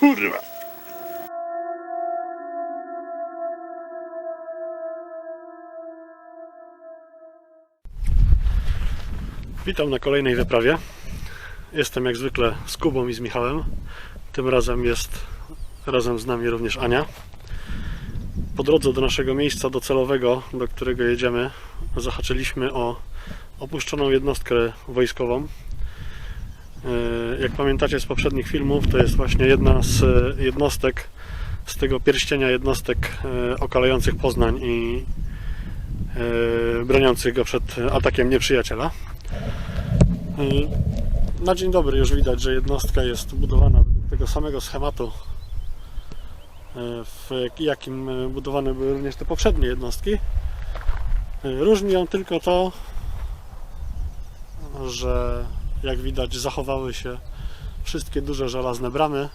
Kurwa. Witam na kolejnej wyprawie. Jestem jak zwykle z Kubą i z Michałem. Tym razem jest razem z nami również Ania. Po drodze do naszego miejsca docelowego, do którego jedziemy, zahaczyliśmy o opuszczoną jednostkę wojskową. E, Jak pamiętacie z poprzednich filmów, to jest właśnie jedna z e, jednostek z tego pierścienia jednostek e, okalających Poznań i broniących go przed atakiem nieprzyjaciela. Na dzień dobry już widać, że jednostka jest budowana według tego samego schematu, w jakim budowane były również te poprzednie jednostki. Różni ją tylko to, że jak widać zachowały się wszystkie duże żelazne bramy.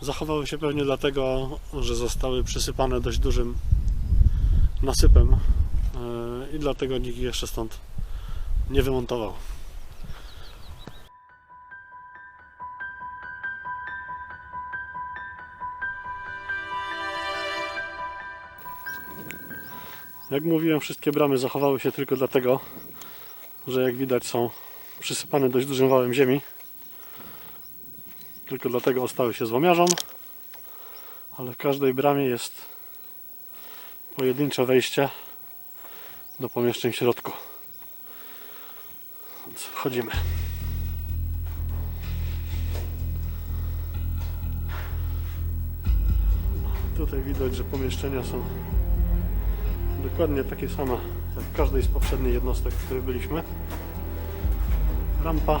Zachowały się pewnie dlatego, że zostały przysypane dość dużym nasypem e, i dlatego nikt jeszcze stąd nie wymontował. Jak mówiłem, wszystkie bramy zachowały się tylko dlatego, że jak widać są przysypane dość dużym wałem ziemi. Tylko dlatego ostały się złomiarzą. Ale w każdej bramie jest pojedyncze wejście do pomieszczeń w środku. Więc wchodzimy. Tutaj widać, że pomieszczenia są dokładnie takie same jak w każdej z poprzednich jednostek, w których byliśmy rampa.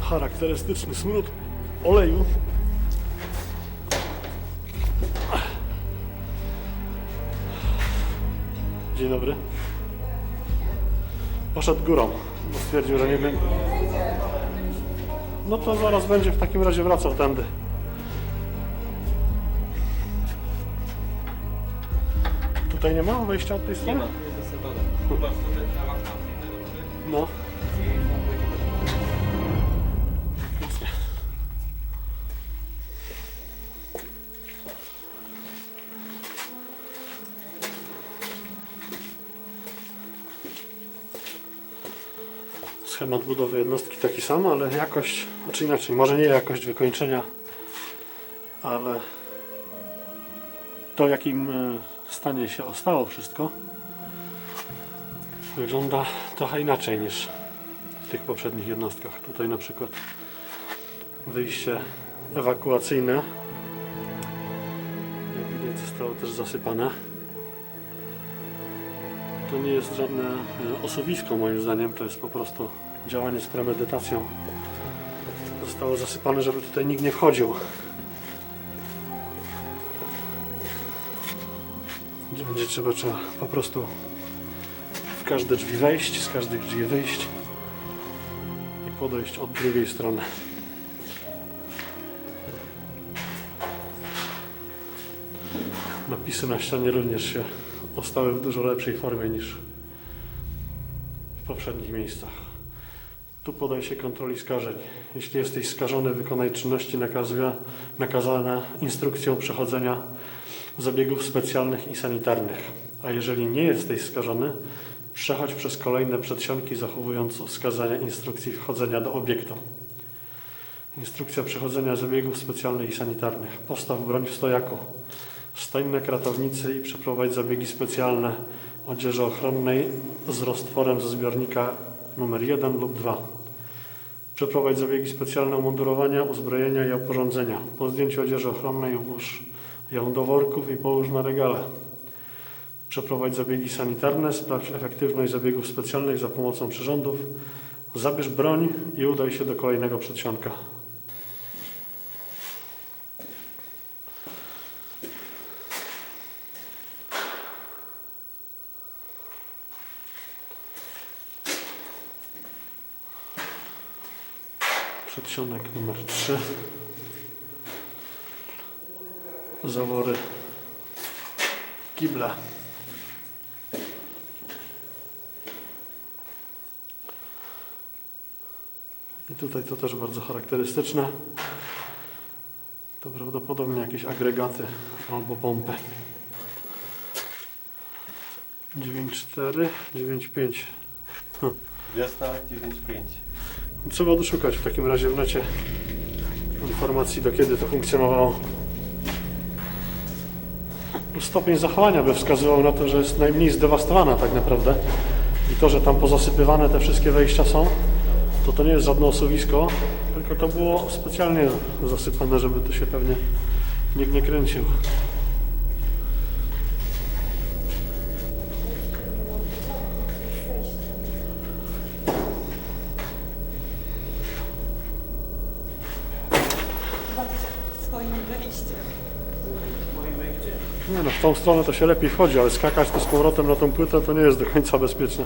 Charakterystyczny smród oleju. Dzień dobry. Poszedł górą bo stwierdził, że nie będzie no to zaraz będzie w takim razie wracał tędy. Tutaj nie ma wejścia od tej strony? jest sobie na wakacje tego czy... no. Schemat budowy jednostki taki sam, ale jakość, znaczy inaczej, może nie jakość wykończenia, ale to jakim e, stanie się ostało wszystko wygląda trochę inaczej niż w tych poprzednich jednostkach. Tutaj na przykład wyjście ewakuacyjne jak widać zostało też zasypane. To nie jest żadne e, osuwisko moim zdaniem, to jest po prostu działanie z premedytacją. Zostało zasypane, żeby tutaj nikt nie wchodził. Będzie trzeba, trzeba po prostu każde drzwi wejść, z każdych drzwi wyjść i podejść od drugiej strony. Napisy na ścianie również się ostały w dużo lepszej formie niż w poprzednich miejscach. Tu podaj się kontroli skażeń. Jeśli jesteś skażony, wykonaj czynności nakazane instrukcją przechodzenia zabiegów specjalnych i sanitarnych. A jeżeli nie jesteś skażony, przechodź przez kolejne przedsionki, zachowując wskazania instrukcji wchodzenia do obiektu. Instrukcja przechodzenia zabiegów specjalnych i sanitarnych. Postaw broń w stojaku. Stań na kratownicy i przeprowadź zabiegi specjalne odzieży ochronnej z roztworem ze zbiornika numer 1 lub 2. Przeprowadź zabiegi specjalne umundurowania, uzbrojenia i oporządzenia. Po zdjęciu odzieży ochronnej włóż ją do worków i połóż na regale. Przeprowadź zabiegi sanitarne, sprawdź efektywność zabiegów specjalnych za pomocą przyrządów. Zabierz broń i udaj się do kolejnego przedsionka. Przedsionek numer 3. Zawory kibla. Tutaj to też bardzo charakterystyczne. To prawdopodobnie jakieś agregaty albo pompy. 9.4, 9.5. Wiosna 9.5. Trzeba doszukać w takim razie w necie informacji do kiedy to funkcjonowało. Stopień zachowania by wskazywał na to, że jest najmniej zdewastowana tak naprawdę. I to, że tam pozasypywane te wszystkie wejścia są, to to nie jest żadne osuwisko, tylko to było specjalnie zasypane, żeby tu się pewnie nikt nie kręcił. swoim wejściem. Nie no, w tą stronę to się lepiej wchodzi, ale skakać tu z powrotem na tą płytę to nie jest do końca bezpieczne.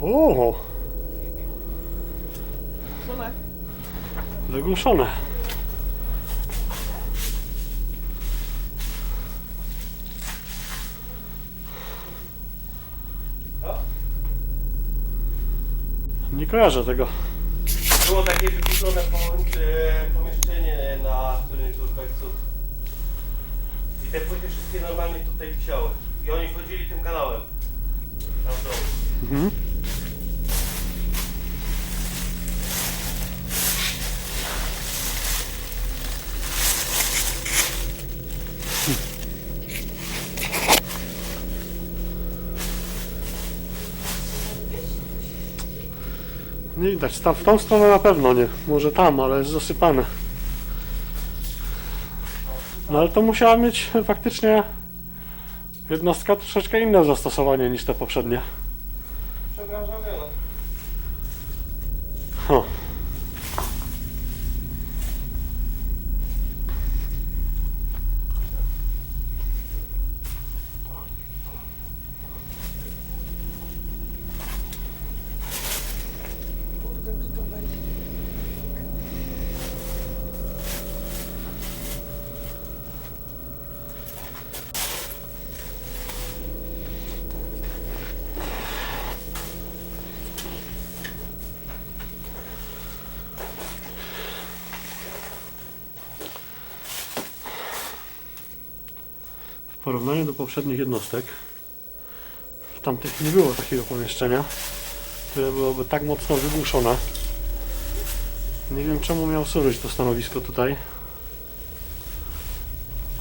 O! Wygłuszone. Nie kojarzę tego. Było takie wykupione pomieszczenie na którymś z uchodźców. I te płyty wszystkie normalnie tutaj wisiały. I oni wchodzili tym kanałem. Tam w domu. Mhm. Widać, tam w tą stronę na pewno nie. Może tam, ale jest zasypane. No ale to musiała mieć faktycznie jednostka troszeczkę inne zastosowanie niż te poprzednie. Porównaniu do poprzednich jednostek, w tamtych nie było takiego pomieszczenia, które byłoby tak mocno wygłuszone. Nie wiem czemu miał służyć to stanowisko tutaj,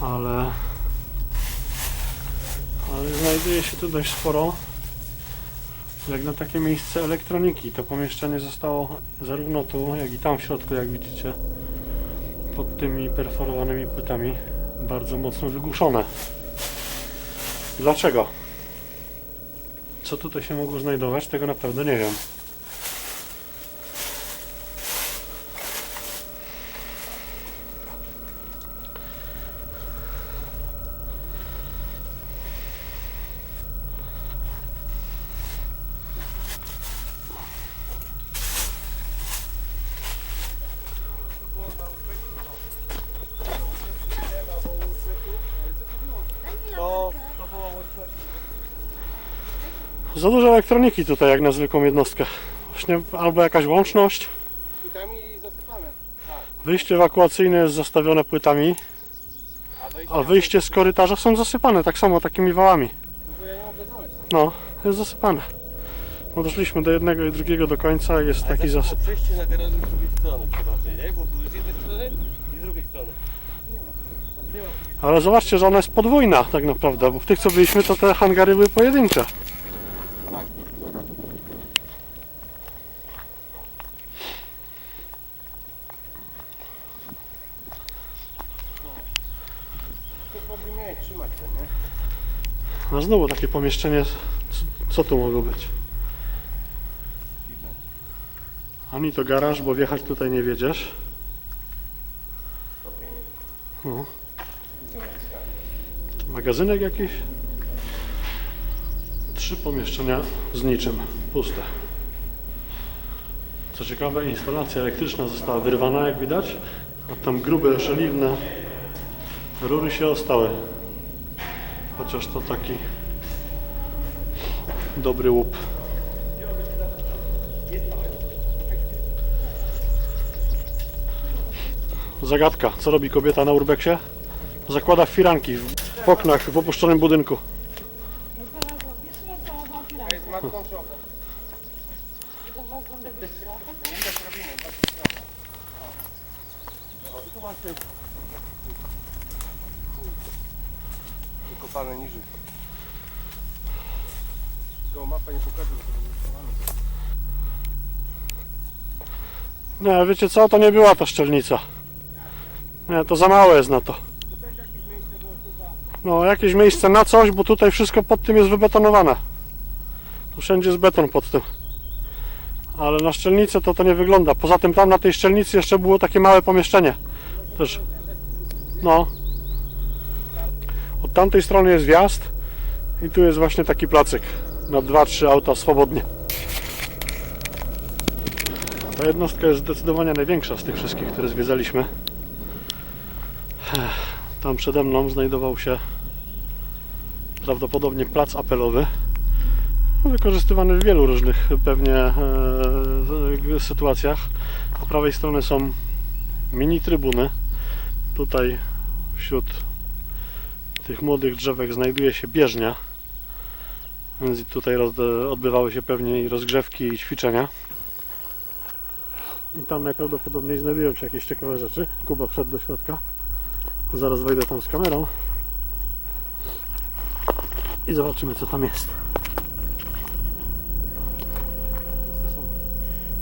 ale, ale znajduje się tu dość sporo jak na takie miejsce elektroniki. To pomieszczenie zostało zarówno tu, jak i tam w środku, jak widzicie, pod tymi perforowanymi płytami bardzo mocno wygłuszone. Dlaczego? Co tutaj się mogło znajdować, tego naprawdę nie wiem. Za dużo elektroniki tutaj, jak na zwykłą jednostkę. Właśnie albo jakaś łączność. Płytami zasypane. Wyjście ewakuacyjne jest zastawione płytami, A wyjście z korytarza są zasypane tak samo takimi wałami. znaleźć. No, jest zasypane. Bo doszliśmy do jednego i drugiego do końca i jest taki zasyp. Przejście na garaż z drugiej strony przeważnie, nie? Bo były z jednej strony i z drugiej strony. Ale zobaczcie, że ona jest podwójna tak naprawdę, bo w tych co byliśmy to te hangary były pojedyncze. Trzymać to, nie? No znowu takie pomieszczenie, co, co tu mogło być? Dziwne. Ani to garaż, bo wjechać tutaj nie wiedziesz. Stopień. No. Izolacja. Magazynek jakiś? Trzy pomieszczenia z niczym, puste. Co ciekawe, instalacja elektryczna została wyrwana, jak widać, a tam grube, szeliwne rury się ostały. Chociaż to taki dobry łup. Zagadka. Co robi kobieta na urbeksie? Zakłada firanki w oknach w opuszczonym budynku. Wykopane niżej. Go mapa nie pokaże, że to. Nie, wiecie co? To nie była ta szczelnica. Nie, to za małe jest na to. No, jakieś miejsce na coś, bo tutaj wszystko pod tym jest wybetonowane. Tu wszędzie jest beton pod tym. Ale na szczelnicę to to nie wygląda. Poza tym tam na tej szczelnicy jeszcze było takie małe pomieszczenie. Też. No. Tamtej strony jest wjazd i tu jest właśnie taki placyk. Na 2-3 auta swobodnie. Ta jednostka jest zdecydowanie największa z tych wszystkich, które zwiedzaliśmy. Tam przede mną znajdował się prawdopodobnie plac apelowy, wykorzystywany w wielu różnych pewnie e, sytuacjach. Po prawej strony są mini trybuny. Tutaj wśród tych młodych drzewek znajduje się bieżnia, więc tutaj odbywały się pewnie i rozgrzewki i ćwiczenia. I tam najprawdopodobniej znajdują się jakieś ciekawe rzeczy. Kuba wszedł do środka. Zaraz wejdę tam z kamerą. I zobaczymy co tam jest.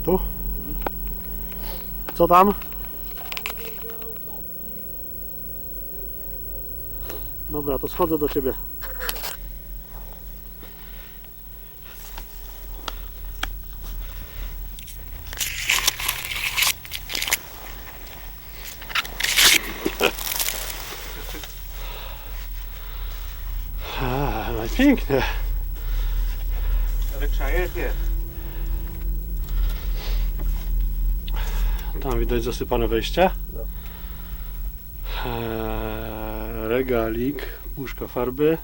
Tu? Co tam? Dobra, to schodzę do ciebie. A, no i pięknie. Jest, jest. Tam widać zasypane wejście. No. Eee, regalik, puszka farby,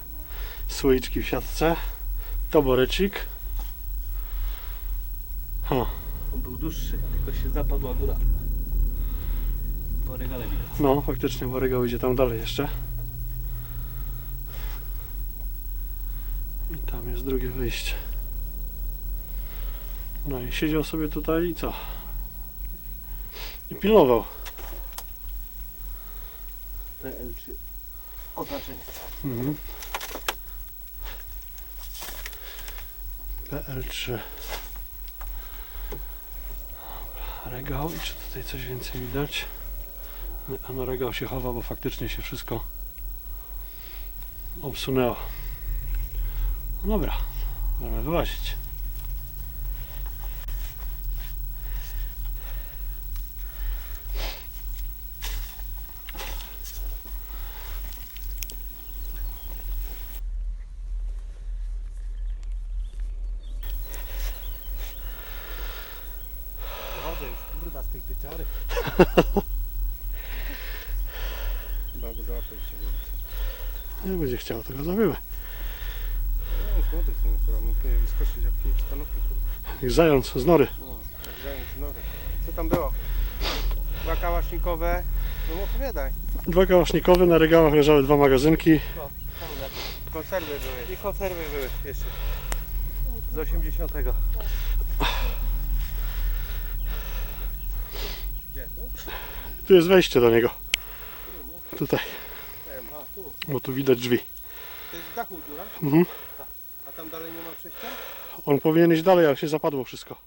słoiczki w siatce, toborecik. O, On był dłuższy, tylko się zapadła góra. Po regale widać. no faktycznie, bo regał idzie tam dalej jeszcze. I tam jest drugie wyjście. No i siedział sobie tutaj i co? I pilnował. PL3. Oznaczenie. Mhm. PL3. Dobra, regał i czy tutaj coś więcej widać? No regał się chowa, bo faktycznie się wszystko obsunęło. Dobra, możemy wyłazić. Wodę już, kurwa, z tej pieczary. Chyba go załapać się nie Jak będzie chciał, to go zawiemy. No, mógł wyskoczyć jak pięć zając z nory. No, jak zając nowy. Co tam było? Dwa kałasznikowe. No opowiadaj. Dwa kałasznikowe, na regałach leżały dwa magazynki. Konserwy były. I konserwy były jeszcze. Z 80. Gdzie? Tu? Tu jest wejście do niego. Tutaj, bo tu widać drzwi. To jest w dachu dziura? Mhm. A tam dalej nie ma przejścia? On powinien iść dalej, ale się zapadło wszystko.